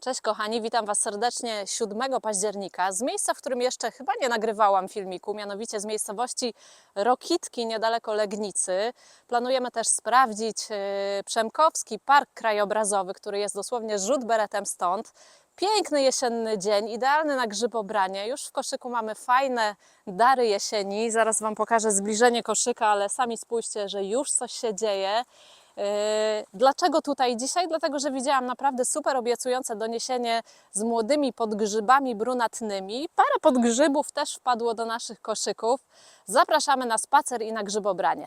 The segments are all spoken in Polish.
Cześć kochani, witam Was serdecznie 7 października z miejsca, w którym jeszcze chyba nie nagrywałam filmiku, mianowicie z miejscowości Rokitki niedaleko Legnicy. Planujemy też sprawdzić e, Przemkowski Park Krajobrazowy, który jest dosłownie rzut beretem stąd. Piękny jesienny dzień, idealny na grzybobranie. Już w koszyku mamy fajne dary jesieni. Zaraz Wam pokażę zbliżenie koszyka, ale sami spójrzcie, że już coś się dzieje. Yy, Dlaczego tutaj dzisiaj? Dlatego, że widziałam naprawdę super obiecujące doniesienie z młodymi podgrzybami brunatnymi. Parę podgrzybów też wpadło do naszych koszyków. Zapraszamy na spacer i na grzybobranie.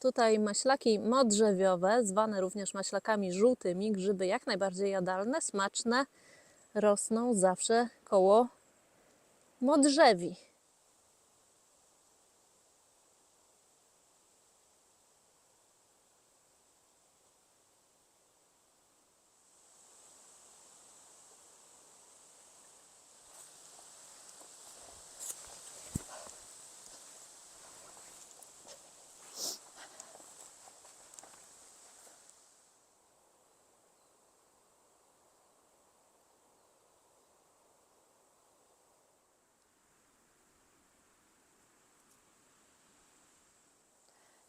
Tutaj maślaki modrzewiowe, zwane również maślakami żółtymi, grzyby jak najbardziej jadalne, smaczne, rosną zawsze koło modrzewi.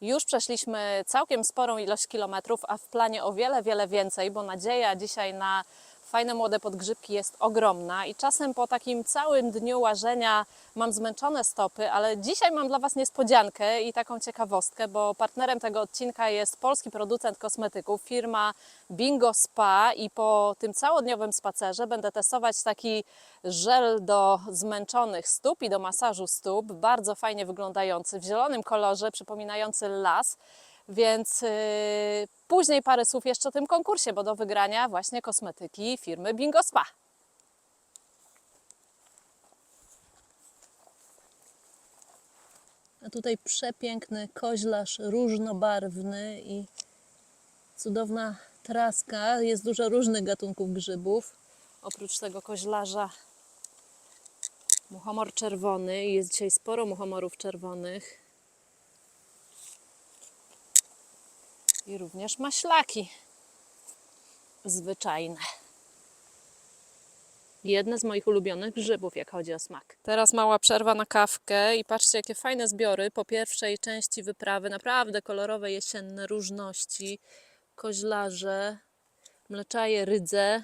Już przeszliśmy całkiem sporą ilość kilometrów, a w planie o wiele, wiele więcej, bo nadzieja dzisiaj na fajne młode podgrzybki jest ogromna i czasem po takim całym dniu łażenia mam zmęczone stopy, ale dzisiaj mam dla Was niespodziankę i taką ciekawostkę, bo partnerem tego odcinka jest polski producent kosmetyków, firma Bingo Spa i po tym całodniowym spacerze będę testować taki żel do zmęczonych stóp i do masażu stóp, bardzo fajnie wyglądający, w zielonym kolorze, przypominający las. Więc yy, później parę słów jeszcze o tym konkursie, bo do wygrania właśnie kosmetyki firmy Bingo Spa. A tutaj przepiękny koźlarz różnobarwny i cudowna traska. Jest dużo różnych gatunków grzybów. Oprócz tego koźlarza muchomor czerwony. Jest dzisiaj sporo muchomorów czerwonych. I również maślaki zwyczajne. Jedne z moich ulubionych grzybów, jak chodzi o smak. Teraz mała przerwa na kawkę i patrzcie, jakie fajne zbiory. Po pierwszej części wyprawy, naprawdę kolorowe jesienne różności. Koźlarze, mleczaje rydze,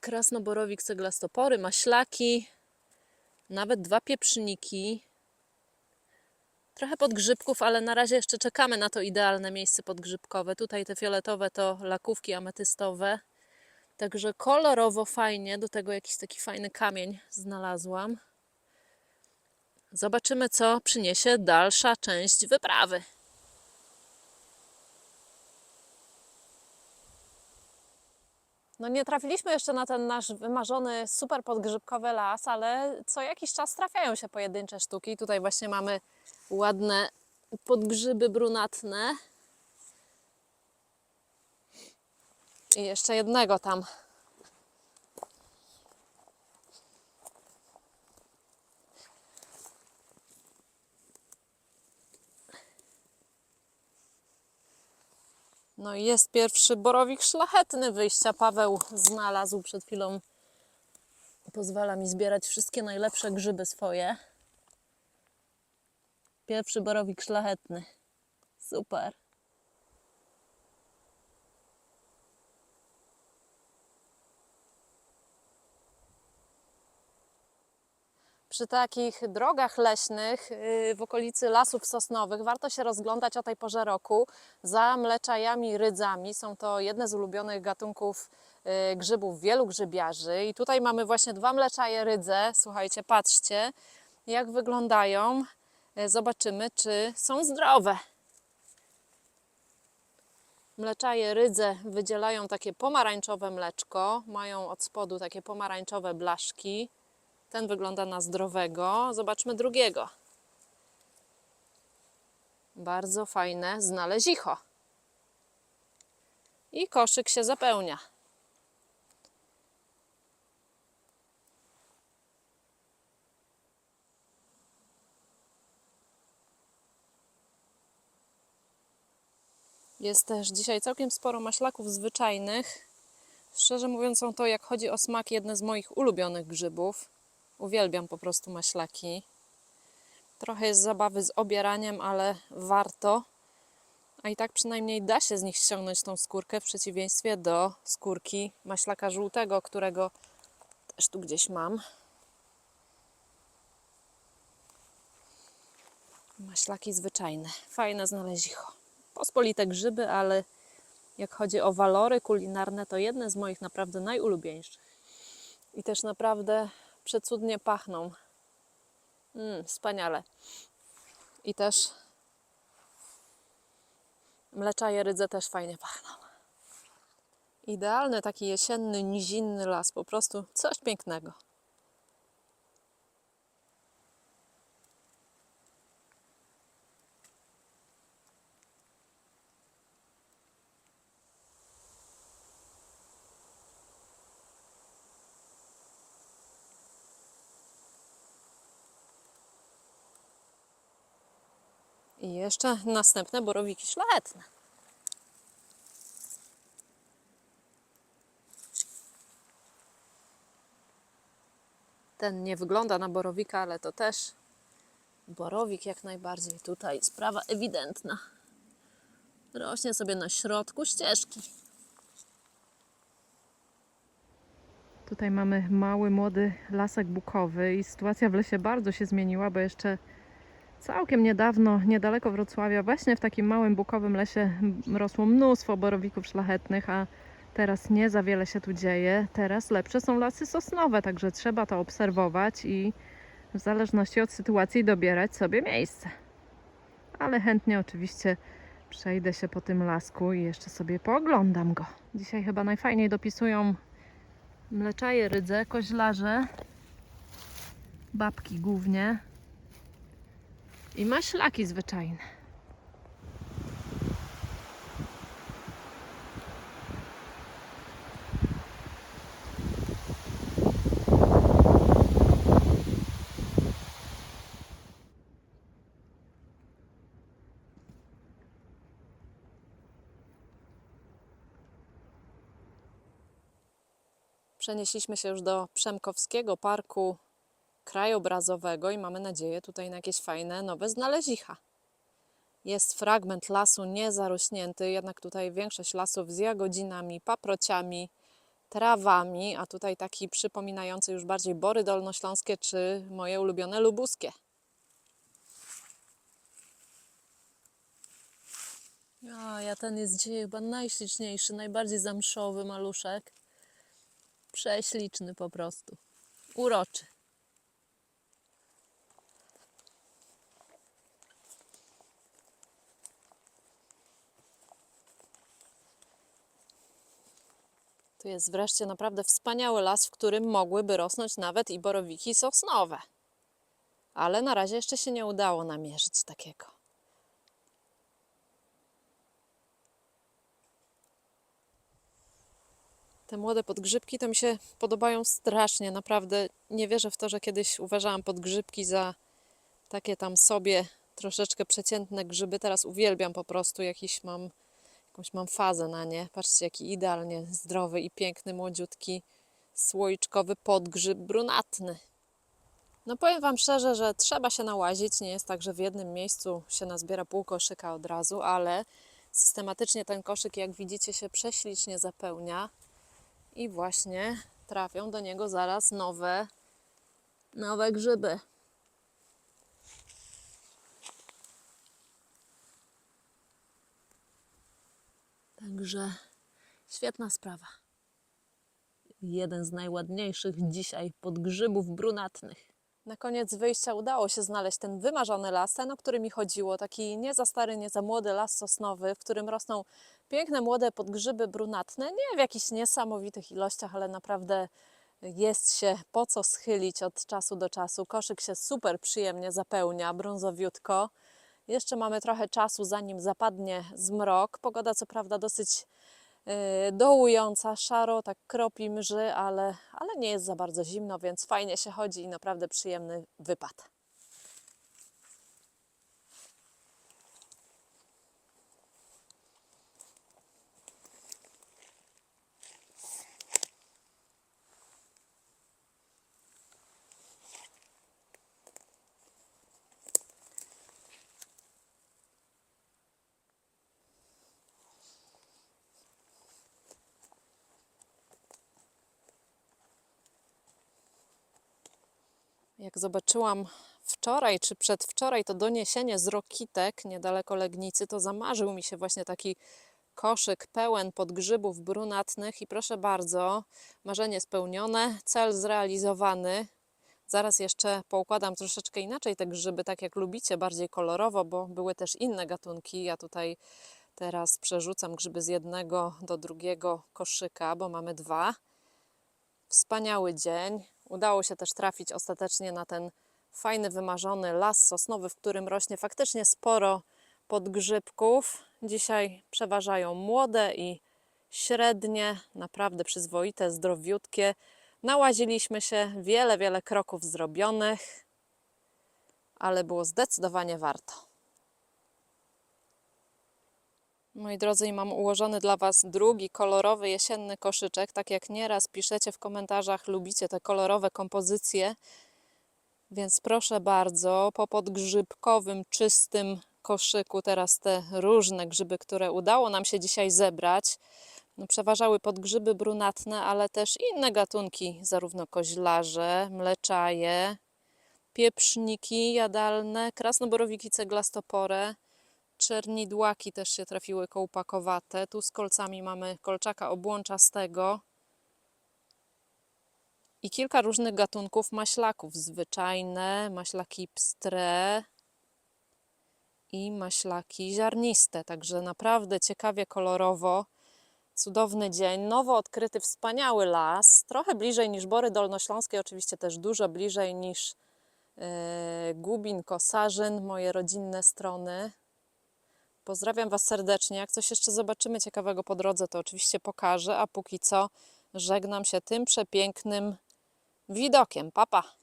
krasnoborowik ceglastopory, maślaki, nawet dwa pieprzyniki. Trochę podgrzybków, ale na razie jeszcze czekamy na to idealne miejsce podgrzybkowe. Tutaj te fioletowe to lakówki ametystowe. Także kolorowo fajnie, do tego jakiś taki fajny kamień znalazłam. Zobaczymy, co przyniesie dalsza część wyprawy. No nie trafiliśmy jeszcze na ten nasz wymarzony, super podgrzybkowy las, ale co jakiś czas trafiają się pojedyncze sztuki. Tutaj właśnie mamy ładne podgrzyby brunatne. I jeszcze jednego tam. No i jest pierwszy borowik szlachetny wyjścia. Paweł znalazł przed chwilą. Pozwala mi zbierać wszystkie najlepsze grzyby swoje. Pierwszy borowik szlachetny. Super. Przy takich drogach leśnych yy, w okolicy lasów sosnowych warto się rozglądać o tej porze roku za mleczajami rydzami. Są to jedne z ulubionych gatunków yy, grzybów wielu grzybiarzy. I tutaj mamy właśnie dwa mleczaje rydze. Słuchajcie, patrzcie jak wyglądają. Yy, Zobaczymy, czy są zdrowe. Mleczaje rydze wydzielają takie pomarańczowe mleczko, mają od spodu takie pomarańczowe blaszki. Ten wygląda na zdrowego. Zobaczmy drugiego. Bardzo fajne znalezicho. I koszyk się zapełnia. Jest też dzisiaj całkiem sporo maślaków zwyczajnych. Szczerze mówiąc, są to, jak chodzi o smak, jedne z moich ulubionych grzybów. Uwielbiam po prostu maślaki. Trochę jest zabawy z obieraniem, ale warto. A i tak przynajmniej da się z nich ściągnąć tą skórkę, w przeciwieństwie do skórki maślaka żółtego, którego też tu gdzieś mam. Maślaki zwyczajne. Fajne znalezicho. Pospolite grzyby, ale jak chodzi o walory kulinarne, to jedne z moich naprawdę najulubieńszych. I też naprawdę przecudnie pachną. Mm, wspaniale. I też mleczaje rydze też fajnie pachną. Idealny taki jesienny, nizinny las, po prostu coś pięknego. I jeszcze następne borowiki szlachetne. Ten nie wygląda na borowika, ale to też borowik jak najbardziej. Tutaj sprawa ewidentna. Rośnie sobie na środku ścieżki. Tutaj mamy mały, młody lasek bukowy i sytuacja w lesie bardzo się zmieniła, bo jeszcze Całkiem niedawno, niedaleko Wrocławia, właśnie w takim małym bukowym lesie rosło mnóstwo borowików szlachetnych, a teraz nie za wiele się tu dzieje. Teraz lepsze są lasy sosnowe, także trzeba to obserwować i w zależności od sytuacji dobierać sobie miejsce. Ale chętnie oczywiście przejdę się po tym lasku i jeszcze sobie pooglądam go. Dzisiaj chyba najfajniej dopisują mleczaje rydze, koźlarze, babki głównie. I maślaki zwyczajne. Przenieśliśmy się już do Przemkowskiego Parku krajobrazowego i mamy nadzieję tutaj na jakieś fajne nowe znalezicha. Jest fragment lasu niezarośnięty, jednak tutaj większość lasów z jagodzinami, paprociami, trawami, a tutaj taki przypominający już bardziej bory dolnośląskie czy moje ulubione lubuskie. A, ja ten jest dzisiaj chyba najśliczniejszy, najbardziej zamszowy maluszek. Prześliczny po prostu. Uroczy. Tu jest wreszcie naprawdę wspaniały las, w którym mogłyby rosnąć nawet i borowiki sosnowe. Ale na razie jeszcze się nie udało namierzyć takiego. Te młode podgrzybki to mi się podobają strasznie. Naprawdę nie wierzę w to, że kiedyś uważałam podgrzybki za takie tam sobie troszeczkę przeciętne grzyby. Teraz uwielbiam po prostu jakiś mam jakąś mam fazę na nie. Patrzcie, jaki idealnie zdrowy i piękny, młodziutki, słoiczkowy podgrzyb brunatny. No powiem Wam szczerze, że trzeba się nałazić. Nie jest tak, że w jednym miejscu się nazbiera pół koszyka od razu, ale systematycznie ten koszyk, jak widzicie, się prześlicznie zapełnia i właśnie trafią do niego zaraz nowe, nowe grzyby. Także świetna sprawa. Jeden z najładniejszych dzisiaj podgrzybów brunatnych. Na koniec wyjścia udało się znaleźć ten wymarzony las, ten o który mi chodziło, taki nie za stary, nie za młody las sosnowy, w którym rosną piękne młode podgrzyby brunatne, nie w jakichś niesamowitych ilościach, ale naprawdę jest się po co schylić od czasu do czasu. Koszyk się super przyjemnie zapełnia, brązowiutko. Jeszcze mamy trochę czasu, zanim zapadnie zmrok. Pogoda co prawda dosyć yy, dołująca, szaro, tak kropi mrzy, ale, ale nie jest za bardzo zimno, więc fajnie się chodzi i naprawdę przyjemny wypad. Jak zobaczyłam wczoraj czy przedwczoraj to doniesienie z Rokitek niedaleko Legnicy, to zamarzył mi się właśnie taki koszyk pełen podgrzybów brunatnych i proszę bardzo, marzenie spełnione, cel zrealizowany. Zaraz jeszcze poukładam troszeczkę inaczej te grzyby, tak jak lubicie, bardziej kolorowo, bo były też inne gatunki. Ja tutaj teraz przerzucam grzyby z jednego do drugiego koszyka, bo mamy dwa. Wspaniały dzień. Udało się też trafić ostatecznie na ten fajny, wymarzony las sosnowy, w którym rośnie faktycznie sporo podgrzybków. Dzisiaj przeważają młode i średnie, naprawdę przyzwoite, zdrowiutkie. Nałaziliśmy się, wiele, wiele kroków zrobionych, ale było zdecydowanie warto. Moi drodzy, mam ułożony dla Was drugi kolorowy jesienny koszyczek. Tak jak nieraz piszecie w komentarzach, lubicie te kolorowe kompozycje. Więc proszę bardzo, po podgrzybkowym, czystym koszyku, teraz te różne grzyby, które udało nam się dzisiaj zebrać. No, przeważały podgrzyby brunatne, ale też inne gatunki, zarówno koźlarze, mleczaje, pieprzniki jadalne, krasnoborowiki ceglastopore, czernidłaki też się trafiły kołpakowate. Tu z kolcami mamy kolczaka obłączastego i kilka różnych gatunków maślaków. Zwyczajne, maślaki pstre i maślaki ziarniste. Także naprawdę ciekawie kolorowo. Cudowny dzień, nowo odkryty wspaniały las, trochę bliżej niż Bory Dolnośląskie, oczywiście też dużo bliżej niż yy, Gubin, Kosarzyn, moje rodzinne strony. Pozdrawiam Was serdecznie. Jak coś jeszcze zobaczymy ciekawego po drodze, to oczywiście pokażę, a póki co żegnam się tym przepięknym widokiem. Papa. Pa.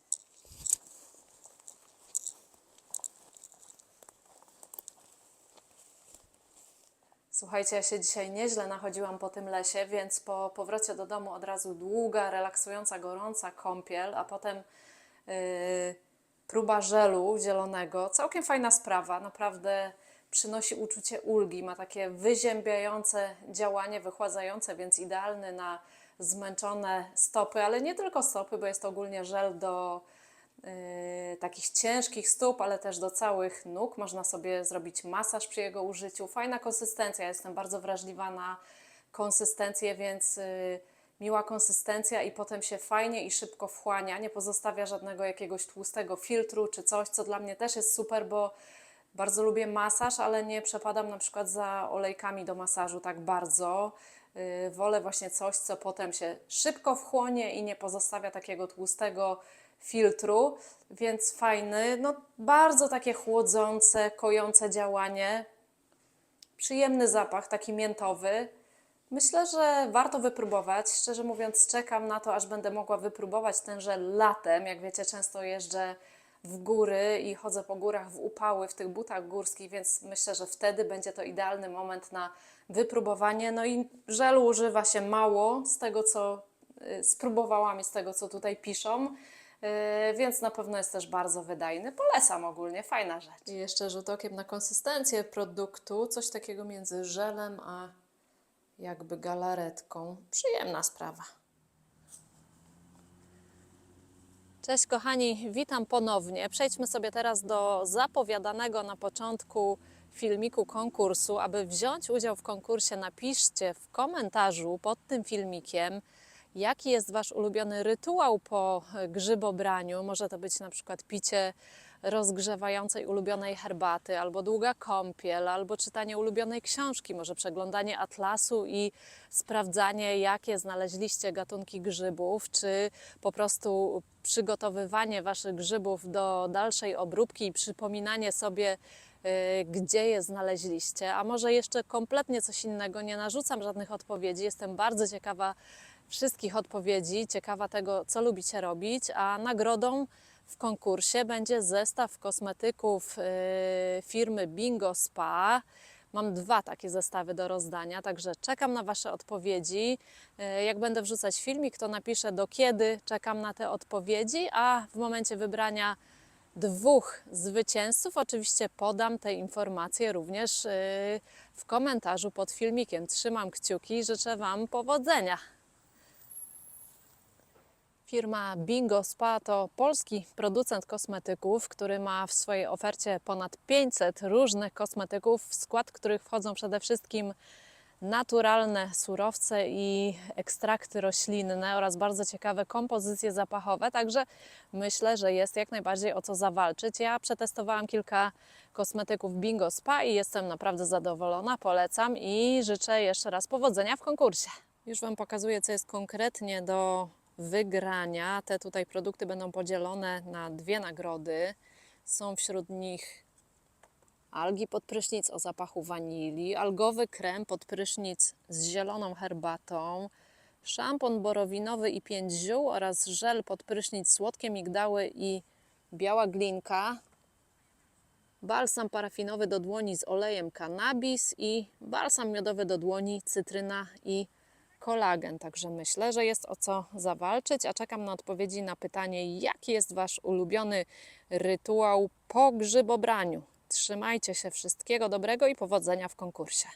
Słuchajcie, ja się dzisiaj nieźle nachodziłam po tym lesie, więc po powrocie do domu od razu długa, relaksująca, gorąca kąpiel, a potem yy, próba żelu zielonego. Całkiem fajna sprawa, naprawdę przynosi uczucie ulgi, ma takie wyziębiające działanie, wychładzające, więc idealny na zmęczone stopy, ale nie tylko stopy, bo jest to ogólnie żel do yy, takich ciężkich stóp, ale też do całych nóg. Można sobie zrobić masaż przy jego użyciu. Fajna konsystencja, jestem bardzo wrażliwa na konsystencję, więc yy, miła konsystencja i potem się fajnie i szybko wchłania. Nie pozostawia żadnego jakiegoś tłustego filtru czy coś, co dla mnie też jest super, bo bardzo lubię masaż, ale nie przepadam na przykład za olejkami do masażu tak bardzo. Yy, wolę właśnie coś, co potem się szybko wchłonie i nie pozostawia takiego tłustego filtru, więc fajny, no bardzo takie chłodzące, kojące działanie. Przyjemny zapach, taki miętowy. Myślę, że warto wypróbować. Szczerze mówiąc, czekam na to, aż będę mogła wypróbować ten żel latem. Jak wiecie, często jeżdżę w góry i chodzę po górach w upały w tych butach górskich, więc myślę, że wtedy będzie to idealny moment na wypróbowanie. No i żelu używa się mało z tego, co y, spróbowałam i z tego, co tutaj piszą. Yy, więc na pewno jest też bardzo wydajny. Polecam ogólnie, fajna rzecz. I jeszcze rzut okiem na konsystencję produktu, coś takiego między żelem a jakby galaretką. Przyjemna sprawa. Cześć kochani, witam ponownie. Przejdźmy sobie teraz do zapowiadanego na początku filmiku konkursu. Aby wziąć udział w konkursie, napiszcie w komentarzu pod tym filmikiem, jaki jest Wasz ulubiony rytuał po grzybobraniu. Może to być na przykład picie rozgrzewającej ulubionej herbaty, albo długa kąpiel, albo czytanie ulubionej książki, może przeglądanie atlasu i sprawdzanie, jakie znaleźliście gatunki grzybów, czy po prostu przygotowywanie Waszych grzybów do dalszej obróbki i przypominanie sobie, y, gdzie je znaleźliście, a może jeszcze kompletnie coś innego. Nie narzucam żadnych odpowiedzi. Jestem bardzo ciekawa wszystkich odpowiedzi, ciekawa tego, co lubicie robić, a nagrodą w konkursie będzie zestaw kosmetyków y, firmy Bingo Spa. Mam dwa takie zestawy do rozdania, także czekam na Wasze odpowiedzi. Y, Jak będę wrzucać filmik, to napiszę do kiedy czekam na te odpowiedzi, a w momencie wybrania dwóch zwycięzców oczywiście podam te informacje również y, w komentarzu pod filmikiem. Trzymam kciuki i życzę Wam powodzenia. Firma Bingo Spa to polski producent kosmetyków, który ma w swojej ofercie ponad 500 różnych kosmetyków, w skład których wchodzą przede wszystkim naturalne surowce i ekstrakty roślinne oraz bardzo ciekawe kompozycje zapachowe, także myślę, że jest jak najbardziej o co zawalczyć. Ja przetestowałam kilka kosmetyków Bingo Spa i jestem naprawdę zadowolona, polecam i życzę jeszcze raz powodzenia w konkursie. Już Wam pokazuję, co jest konkretnie do wygrania. Te tutaj produkty będą podzielone na dwie nagrody. Są wśród nich algi pod prysznic o zapachu wanilii, algowy krem pod prysznic z zieloną herbatą, szampon borowinowy i pięć ziół oraz żel pod prysznic słodkie migdały i biała glinka, balsam parafinowy do dłoni z olejem cannabis i balsam miodowy do dłoni cytryna i kolagen. Także myślę, że jest o co zawalczyć, a czekam na odpowiedzi na pytanie, jaki jest Wasz ulubiony rytuał po grzybobraniu. Trzymajcie się, wszystkiego dobrego i powodzenia w konkursie.